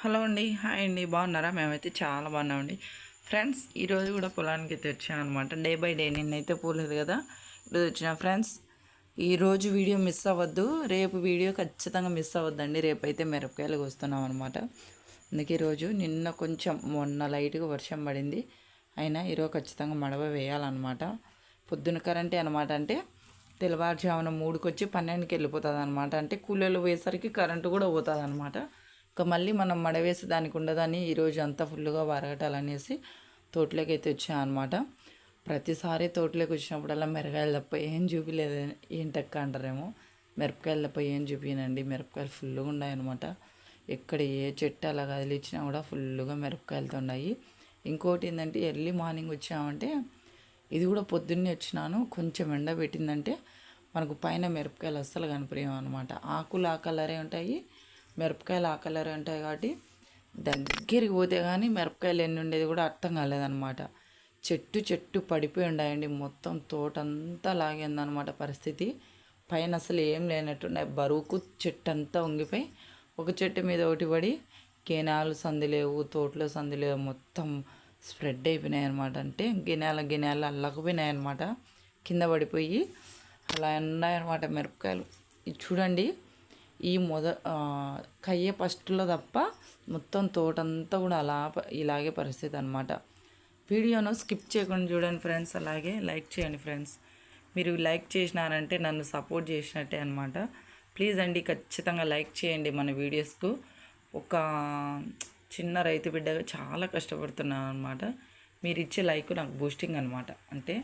Hello అండి. Hi అండి. బాగున్నారా? మేమైతే చాలా బాగున్నామండి. ఫ్రెండ్స్ ఈరోజు కూడా పొలానికి అయితే వచ్చాను అనమాట డే బై డే నిన్నైతే పోలేదు కదా. ఈరోజు వచ్చిన ఫ్రెండ్స్ ఈరోజు వీడియో మిస్ అవ్వద్దు. రేపు వీడియో ఖచ్చితంగా మిస్ అవ్వద్దండి. రేపైతే మిరపకాయలు వస్తున్నాం అనమాట అందుకే ఈరోజు నిన్న కొంచెం మొన్న లైట్గా వర్షం పడింది. అయినా ఈరోజు ఖచ్చితంగా మడవ వేయాలన్నమాట. పొద్దున కరెంటే అనమాట అంటే తెల్లవారుజామున మూడుకొచ్చి పన్నెండుకి వెళ్ళిపోతుంది అనమాట అంటే కూలీలు పోయేసరికి కరెంటు కూడా పోతుంది అనమాట ఇక మళ్ళీ మనం మడవేసి దానికి ఉండదని ఈరోజు అంతా ఫుల్గా వరగటాలనేసి తోటలోకి అయితే వచ్చాను అనమాట ప్రతిసారి తోటలోకి వచ్చినప్పుడల్లా మిరపకాయలు తప్ప ఏం చూపిలేదు. ఏంటక్క అంటారేమో? మిరపకాయలు తప్ప ఏం చూపినండి మిరపకాయలు ఫుల్గా ఉన్నాయన్నమాట. ఎక్కడ ఏ చెట్టు అలా కదిలిచ్చినా కూడా ఫుల్గా మిరపకాయలతో ఉన్నాయి. ఇంకోటి ఏంటంటే ఎర్లీ మార్నింగ్ వచ్చామంటే ఇది కూడా పొద్దున్నే వచ్చినాను. కొంచెం ఎండ పెట్టిందంటే మనకు పైన మిరపకాయలు అస్సలు కనిపించవు అనమాట ఆకులు ఆ కలరే ఉంటాయి. మిరపకాయలు ఆ కలర్ ఉంటాయి కాబట్టి దగ్గరికి పోతే కానీ మిరపకాయలు ఎన్ని ఉండేది కూడా అర్థం కాలేదన్నమాట. చెట్టు చెట్టు పడిపోయి ఉండాయండి. మొత్తం తోట అంతా లాగిందనమాట పరిస్థితి. పైన అసలు ఏం లేనట్టున్నాయి. బరువుకు చెట్టు అంతా ఉంగిపోయి ఒక చెట్టు మీద ఒకటి పడి కెనాలు సంది లేవు తోటలో సంది లేవు. మొత్తం స్ప్రెడ్ అయిపోయినాయి అనమాట అంటే గినాల గినాలు అల్లకపోయినాయి అనమాట కింద పడిపోయి అలా ఉన్నాయన్నమాట మిరపకాయలు. ఇది చూడండి. ఈ మొద కయ్య ఫస్ట్లో తప్ప మొత్తం తోటంతా కూడా అలా ఇలాగే పరిస్థితి అనమాట వీడియోను స్కిప్ చేయకుండా చూడండి ఫ్రెండ్స్. అలాగే లైక్ చేయండి ఫ్రెండ్స్. మీరు లైక్ చేసినారంటే నన్ను సపోర్ట్ చేసినట్టే అనమాట ప్లీజ్ అండి ఖచ్చితంగా లైక్ చేయండి మన వీడియోస్కు. ఒక చిన్న రైతు బిడ్డగా చాలా కష్టపడుతున్నాను అనమాట మీరు ఇచ్చే లైక్ నాకు బూస్టింగ్ అనమాట అంటే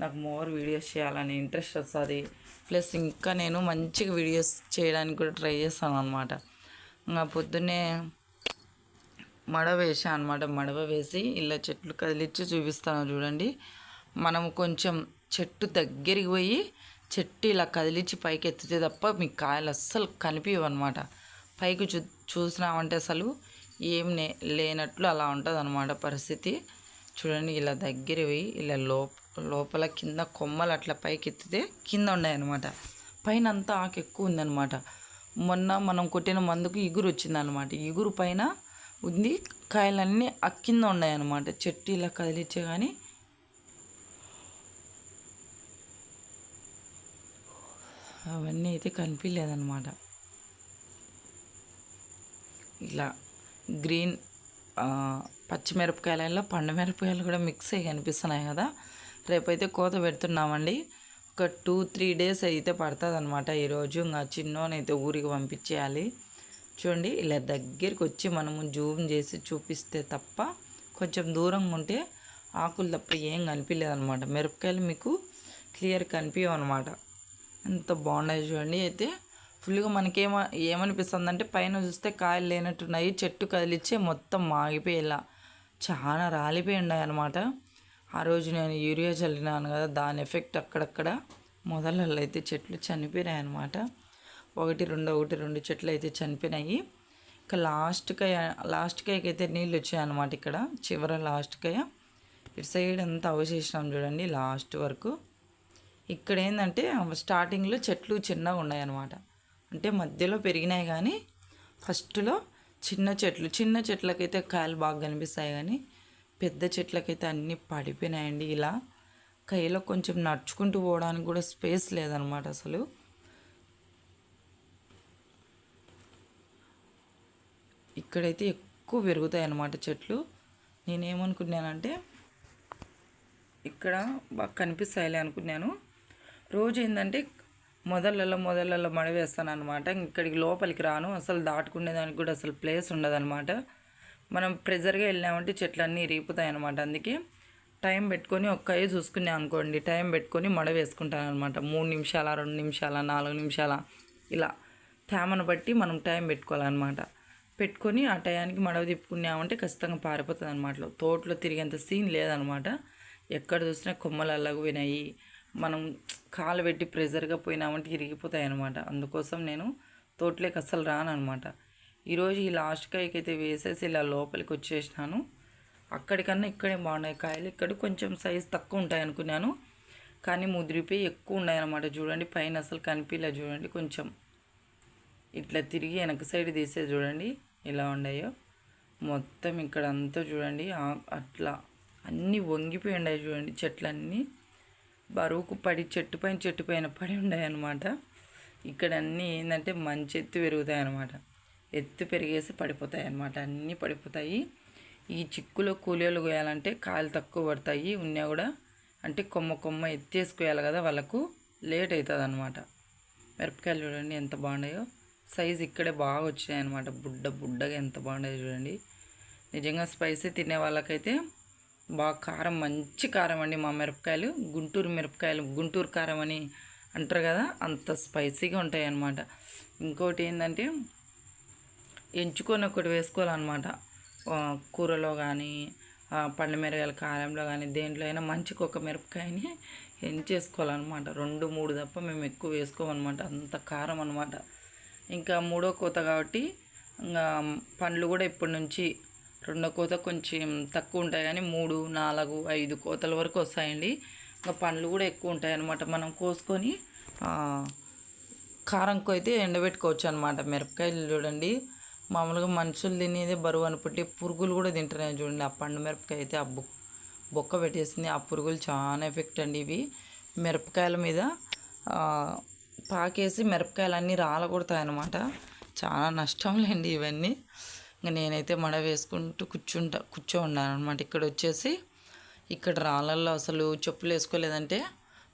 నాకు మోర్ వీడియోస్ చేయాలని ఇంట్రెస్ట్ వస్తుంది. ప్లస్ ఇంకా నేను మంచిగా వీడియోస్ చేయడానికి కూడా ట్రై చేస్తాను అనమాట ఇంకా పొద్దున్నే మడవ వేసా అనమాట మడవ వేసి ఇలా చెట్లు కదిలిచ్చి చూపిస్తాను చూడండి. మనం కొంచెం చెట్టు దగ్గరికి పోయి చెట్టు ఇలా కదిలిచ్చి పైకి ఎత్తితే తప్ప మీకు కాయలు అస్సలు కనిపించవు అనమాట పైకి చూ చూసినామంటే అసలు ఏం లేనట్లు అలా ఉంటుంది అనమాట పరిస్థితి. చూడండి ఇలా దగ్గర పోయి ఇలా లోపు లోపల కింద కొమ్మలు అట్లా పైకి ఎత్తితే కింద ఉన్నాయన్నమాట. పైన అంతా ఆకు ఎక్కువ ఉందన్నమాట. మొన్న మనం కొట్టిన మందుకు ఇగురు వచ్చిందనమాట ఇగురు పైన ఉంది కాయలన్నీ ఆ కింద ఉన్నాయన్నమాట. చెట్టు ఇలా కదిలిచ్చే కానీ అవన్నీ అయితే కనిపించలేదన్నమాట. ఇలా గ్రీన్ ఆ, పచ్చిమిరపకాయలలో పండు మిరపకాయలు కూడా మిక్స్ అయ్యి కనిపిస్తున్నాయి కదా. రేపైతే కోత పెడుతున్నామండి. ఒక టూ త్రీ డేస్ అయితే పడుతుంది అనమాట ఈరోజు ఇంకా చిన్నోనైతే ఊరికి పంపించేయాలి. చూడండి ఇలా దగ్గరికి వచ్చి మనము జూమ్ చేసి చూపిస్తే తప్ప కొంచెం దూరంగా ఉంటే ఆకులు తప్ప ఏం కనిపించలేదు అనమాట మిరపకాయలు మీకు క్లియర్ కనిపించవు అనమాట ఎంత బాగున్నాయి చూడండి. అయితే ఫుల్గా మనకేమ ఏమనిపిస్తుంది అంటే పైన చూస్తే కాయలు లేనట్టున్నాయి. చెట్టు కదిలిచ్చే మొత్తం మాగిపోయేలా చాలా రాలిపోయి ఉన్నాయి అనమాట ఆ రోజు నేను యూరియా చల్లినాను కదా దాని ఎఫెక్ట్ అక్కడక్కడ మొదలలో అయితే చెట్లు చనిపోయినాయి అనమాట ఒకటి రెండు ఒకటి రెండు చెట్లు అయితే చనిపోయినాయి. ఇంకా లాస్ట్ కాయ లాస్ట్ అయితే నీళ్ళు వచ్చాయన్నమాట ఇక్కడ. చివర లాస్ట్ కాయ. ఇటు సైడ్ అంతా అవశేషం చూడండి లాస్ట్ వరకు. ఇక్కడ ఏంటంటే స్టార్టింగ్లో చెట్లు చిన్నగా ఉన్నాయన్నమాట. అంటే మధ్యలో పెరిగినాయి కానీ ఫస్ట్లో చిన్న చెట్లు చిన్న చెట్లకైతే కాయలు బాగా కనిపిస్తాయి కానీ పెద్ద చెట్లకైతే అన్నీ పడిపోయినాయండి ఇలా. కైలో కొంచెం నడుచుకుంటూ పోవడానికి కూడా స్పేస్ లేదనమాట అసలు. ఇక్కడైతే ఎక్కువ పెరుగుతాయి అన్నమాట చెట్లు. నేనేమనుకున్నానంటే ఇక్కడ బాగా కనిపిస్తాయిలే అనుకున్నాను. రోజు ఏంటంటే మొదలలో మొదలలో మడవేస్తాను అనమాట ఇక్కడికి లోపలికి రాను. అసలు దాటుకునే దానికి కూడా అసలు ప్లేస్ ఉండదనమాట మనం ప్రెజర్గా వెళ్ళామంటే చెట్లన్నీ ఇరిగిపోతాయి అనమాట అందుకే టైం పెట్టుకొని ఒక్కయ్య చూసుకునే అనుకోండి టైం పెట్టుకొని మడ వేసుకుంటాను అనమాట మూడు నిమిషాల రెండు నిమిషాల నాలుగు నిమిషాల ఇలా తేమను బట్టి మనం టైం పెట్టుకోవాలన్నమాట. పెట్టుకొని ఆ టయానికి మడవ తిప్పుకున్నామంటే ఖచ్చితంగా పారిపోతుంది అనమాట తోటలో తిరిగేంత సీన్ లేదనమాట ఎక్కడ చూసినా కొమ్మలు అల్లగు పోయినాయి మనం కాలు పెట్టి ప్రెజర్గా పోయినామంటే ఇరిగిపోతాయి అనమాట అందుకోసం నేను తోటలోకి అస్సలు రాను అనమాట ఈరోజు ఈ లాస్ట్ కాయకి అయితే వేసేసి ఇలా లోపలికి వచ్చేసినాను. అక్కడికన్నా ఇక్కడే బాగున్నాయి కాయలు. ఇక్కడ కొంచెం సైజ్ తక్కువ ఉంటాయి అనుకున్నాను. కానీ ముదిరిపోయి ఎక్కువ ఉన్నాయి అనమాట చూడండి పైన అసలు కనిపించలే చూడండి. కొంచెం ఇట్లా తిరిగి వెనక సైడ్ తీసే చూడండి ఎలా ఉన్నాయో. మొత్తం ఇక్కడ అంతా చూడండి అట్లా అన్నీ వంగిపోయి ఉన్నాయి చూడండి చెట్లన్నీ. బరువుకు పడి చెట్టు పైన చెట్టు పైన పడి ఉన్నాయి అన్నమాట ఇక్కడ అన్నీ ఏంటంటే మంచి ఎత్తు పెరుగుతాయి అన్నమాట ఎత్తు పెరిగేసి పడిపోతాయి అన్నమాట అన్నీ పడిపోతాయి. ఈ చిక్కులో కూలీలు కోయాలంటే కాయలు తక్కువ పడతాయి. ఉన్నా కూడా అంటే కొమ్మ కొమ్మ ఎత్తేసుకోవాలి కదా వాళ్ళకు. లేట్ అవుతుంది అనమాట మిరపకాయలు చూడండి ఎంత బాగున్నాయో. సైజు ఇక్కడే బాగా వచ్చినాయి అనమాట బుడ్డ బుడ్డగా ఎంత బాగున్నాయో చూడండి. నిజంగా స్పైసీ తినే వాళ్ళకైతే బాగా కారం మంచి కారం అండి మా మిరపకాయలు. గుంటూరు మిరపకాయలు గుంటూరు కారం అని అంటారు కదా అంత స్పైసీగా ఉంటాయి అన్నమాట ఇంకోటి ఏంటంటే ఎంచుకొని ఒకటి వేసుకోవాలన్నమాట. కూరలో కానీ పండు మిరగాయల కారంలో కానీ దేంట్లో అయినా మంచిగా ఒక మిరపకాయని ఎంచేసుకోవాలన్నమాట. రెండు మూడు తప్ప మేము ఎక్కువ వేసుకోమన్నమాట. అంత కారం అనమాట ఇంకా మూడో కోత కాబట్టి ఇంకా పండ్లు కూడా ఇప్పటి నుంచి రెండో కోత కొంచెం తక్కువ ఉంటాయి కానీ మూడు నాలుగు ఐదు కోతల వరకు వస్తాయండి. ఇంకా పండ్లు కూడా ఎక్కువ ఉంటాయి అన్నమాట మనం కోసుకొని కారంకు అయితే ఎండబెట్టుకోవచ్చు అనమాట మిరపకాయలు చూడండి. మామూలుగా మనుషులు తినేదే బరువు అనుకుంటే పురుగులు కూడా తింటున్నాయి చూడండి. ఆ పండు మిరపకాయ అయితే ఆ బుక్ బొక్క పెట్టేసింది. ఆ పురుగులు చాలా ఎఫెక్ట్ అండి ఇవి. మిరపకాయల మీద పాకేసి మిరపకాయలు అన్నీ అన్నమాట చాలా నష్టం లేండి ఇవన్నీ. ఇంకా నేనైతే మడ వేసుకుంటూ కూర్చుంటా కూర్చో ఉన్నాను అనమాట ఇక్కడ వచ్చేసి ఇక్కడ రాళ్ళల్లో అసలు చెప్పులు వేసుకోలేదంటే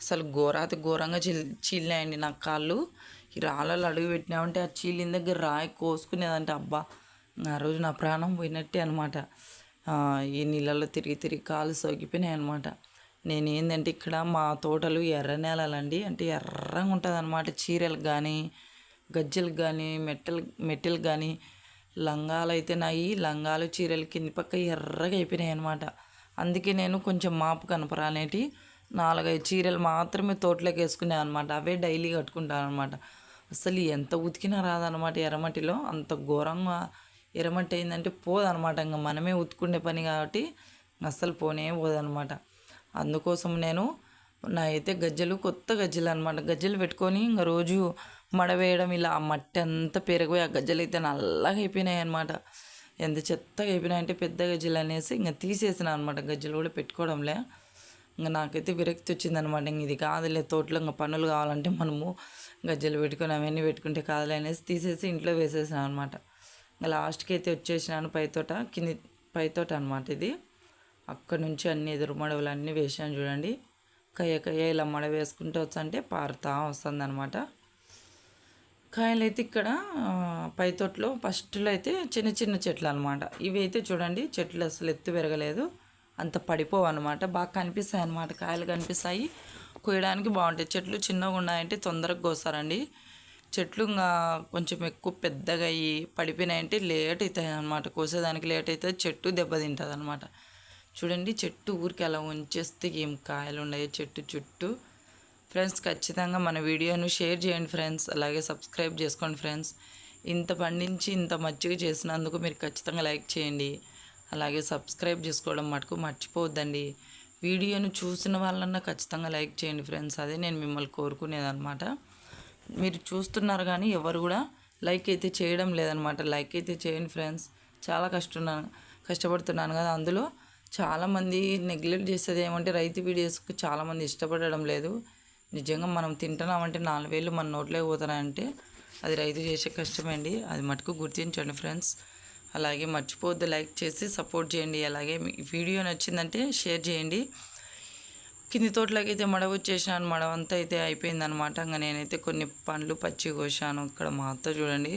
అసలు ఘోరాతి ఘోరంగా చిల్ చిల్లాయండి నా కాళ్ళు. ఈ రాళ్ళలో అడుగు పెట్టినామంటే ఆ చీలిన దగ్గర రాయి కోసుకునేదంటే అబ్బా. ఆ రోజు నా ప్రాణం పోయినట్టే అనమాట ఈ నీళ్ళలో తిరిగి తిరిగి కాలు సోకిపోయినాయి అనమాట నేను ఏంటంటే ఇక్కడ మా తోటలు ఎర్ర నేలలండి. అంటే ఎర్రగా ఉంటుంది అనమాట చీరలకు కానీ గజ్జలకు కానీ మెట్టలు మెట్టెలు కానీ లంగాలు అయితే నాయి లంగాలు చీరలు కింది పక్క ఎర్రగా అయిపోయినాయి అనమాట అందుకే నేను కొంచెం మాపు కనపరానేటి నాలుగైదు చీరలు మాత్రమే తోటలోకి వేసుకున్నాను అనమాట అవే డైలీ కట్టుకుంటాను అనమాట అసలు ఎంత ఉతికినా రాదనమాట ఎర్రమట్టిలో. అంత ఘోరంగా ఎర్రమట్టి అయిందంటే పోదనమాట ఇంకా మనమే ఉతుకుండే పని కాబట్టి అస్సలు పోనే పోదనమాట అందుకోసం నేను నా అయితే గజ్జలు కొత్త గజ్జలు అనమాట గజ్జలు పెట్టుకొని ఇంకా రోజు మడవేయడం ఇలా ఆ మట్టి అంతా పెరిగిపోయి ఆ గజ్జలు అయితే నల్లగా అయిపోయినాయి అనమాట ఎంత చెత్తగా అయిపోయినాయి అంటే పెద్ద గజ్జలు అనేసి ఇంకా తీసేసిన అనమాట గజ్జలు కూడా పెట్టుకోవడంలే. ఇంకా నాకైతే విరక్తి వచ్చిందనమాట. ఇంక ఇది కాదులే తోటలో ఇంకా పనులు కావాలంటే మనము గజ్జలు పెట్టుకొని అవన్నీ పెట్టుకుంటే కాదులే అనేసి తీసేసి ఇంట్లో వేసేసాను అనమాట. ఇంకా లాస్ట్కి అయితే వచ్చేసినాను పైతోట కింది పైతోట అనమాట ఇది. అక్కడ నుంచి అన్ని ఎదురు మడవలు అన్నీ వేసాను చూడండి. కయ్య కయ్య ఇలా మడ వేసుకుంటూ వచ్చంటే పారుతా వస్తుంది అనమాట కాయలు అయితే ఇక్కడ పైతోటలో పై ఫస్ట్లో అయితే చిన్న చిన్న చెట్లు అనమాట. ఇవి అయితే చూడండి చెట్లు అసలు ఎత్తు పెరగలేదు. అంత పడిపోవు అనమాట బాగా కనిపిస్తాయి అనమాట కాయలు కనిపిస్తాయి. కోయడానికి బాగుంటాయి. చెట్లు చిన్నగా ఉన్నాయంటే తొందరగా కోస్తారండి. చెట్లు ఇంకా కొంచెం ఎక్కువ పెద్దగా అయ్యి పడిపోయినాయంటే లేట్ అవుతాయి అనమాట కోసేదానికి లేట్ అవుతుంది. చెట్టు దెబ్బతింటుంది అనమాట చూడండి చెట్టు ఊరికి అలా ఉంచేస్తే ఏం కాయలు ఉన్నాయి చెట్టు చుట్టూ. ఫ్రెండ్స్ ఖచ్చితంగా మన వీడియోను షేర్ చేయండి ఫ్రెండ్స్. అలాగే సబ్స్క్రైబ్ చేసుకోండి ఫ్రెండ్స్. ఇంత పండించి ఇంత మచ్చిగా చేసినందుకు మీరు ఖచ్చితంగా లైక్ చేయండి. అలాగే సబ్స్క్రైబ్ చేసుకోవడం మటుకు మర్చిపోవద్దండి. వీడియోను చూసిన వాళ్ళన్నా ఖచ్చితంగా లైక్ చేయండి ఫ్రెండ్స్. అదే నేను మిమ్మల్ని కోరుకునేది అనమాట మీరు చూస్తున్నారు కానీ ఎవరు కూడా లైక్ అయితే చేయడం లేదనమాట లైక్ అయితే చేయండి ఫ్రెండ్స్. చాలా కష్టన్నాను కష్టపడుతున్నాను కదా. అందులో చాలామంది నెగ్లెక్ట్ చేసేది ఏమంటే రైతు వీడియోస్కి చాలామంది ఇష్టపడడం లేదు. నిజంగా మనం తింటున్నామంటే నాలుగు వేలు మన నోట్లోకి పోతున్నాయంటే అది రైతు చేసే కష్టమండి అది మటుకు గుర్తించండి ఫ్రెండ్స్. అలాగే మర్చిపోవద్దు లైక్ చేసి సపోర్ట్ చేయండి. అలాగే మీ వీడియో నచ్చిందంటే షేర్ చేయండి. కింది తోటలోకి అయితే మడవ వచ్చేసాను మడవ అంతా అయితే అయిపోయిందనమాట ఇంకా నేనైతే కొన్ని పండ్లు పచ్చి కోసాను. ఇక్కడ మా అత్త చూడండి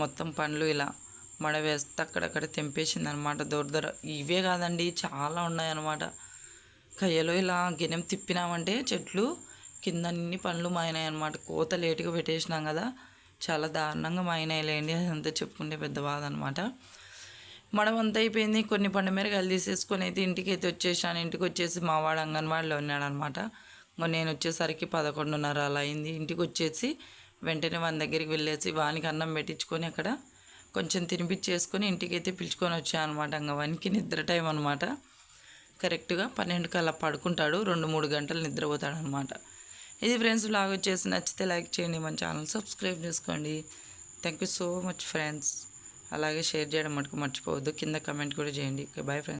మొత్తం పండ్లు ఇలా మడవేస్తే అక్కడక్కడ తెంపేసింది అనమాట దూర ఇవే కాదండి చాలా ఉన్నాయన్నమాట. కయ్యలో ఇలా గిన్నెం తిప్పినామంటే చెట్లు కింద అన్ని పండ్లు మాయినాయి అనమాట కోత లేటుగా పెట్టేసినాం కదా. చాలా దారుణంగా మాయినాయి లేండి అదంతా చెప్పుకుంటే పెద్ద బాధ అనమాట మడవంతా అయిపోయింది. కొన్ని పండు మిరగాయలు తీసేసుకొని అయితే ఇంటికి అయితే వచ్చేసాను. ఇంటికి వచ్చేసి మా వాడు అంగన్వాడిలో ఉన్నాడనమాట నేను వచ్చేసరికి పదకొండున్నర అలా అయింది. ఇంటికి వచ్చేసి వెంటనే వాని దగ్గరికి వెళ్ళేసి వానికి అన్నం పెట్టించుకొని అక్కడ కొంచెం తినిపించేసుకొని ఇంటికి అయితే పిలుచుకొని వచ్చాను అనమాట ఇంకా వానికి నిద్ర టైం అనమాట కరెక్ట్గా పన్నెండుకి అలా పడుకుంటాడు. రెండు మూడు గంటలు నిద్రపోతాడు అనమాట ఇది ఫ్రెండ్స్ బ్లాగ్ వచ్చేసి నచ్చితే లైక్ చేయండి మన ఛానల్ సబ్స్క్రైబ్ చేసుకోండి. Thank you so much friends అలాగే షేర్ చేయడం మటుకు మర్చిపోవద్దు. కింద కమెంట్ కూడా చేయండి. Okay bye friends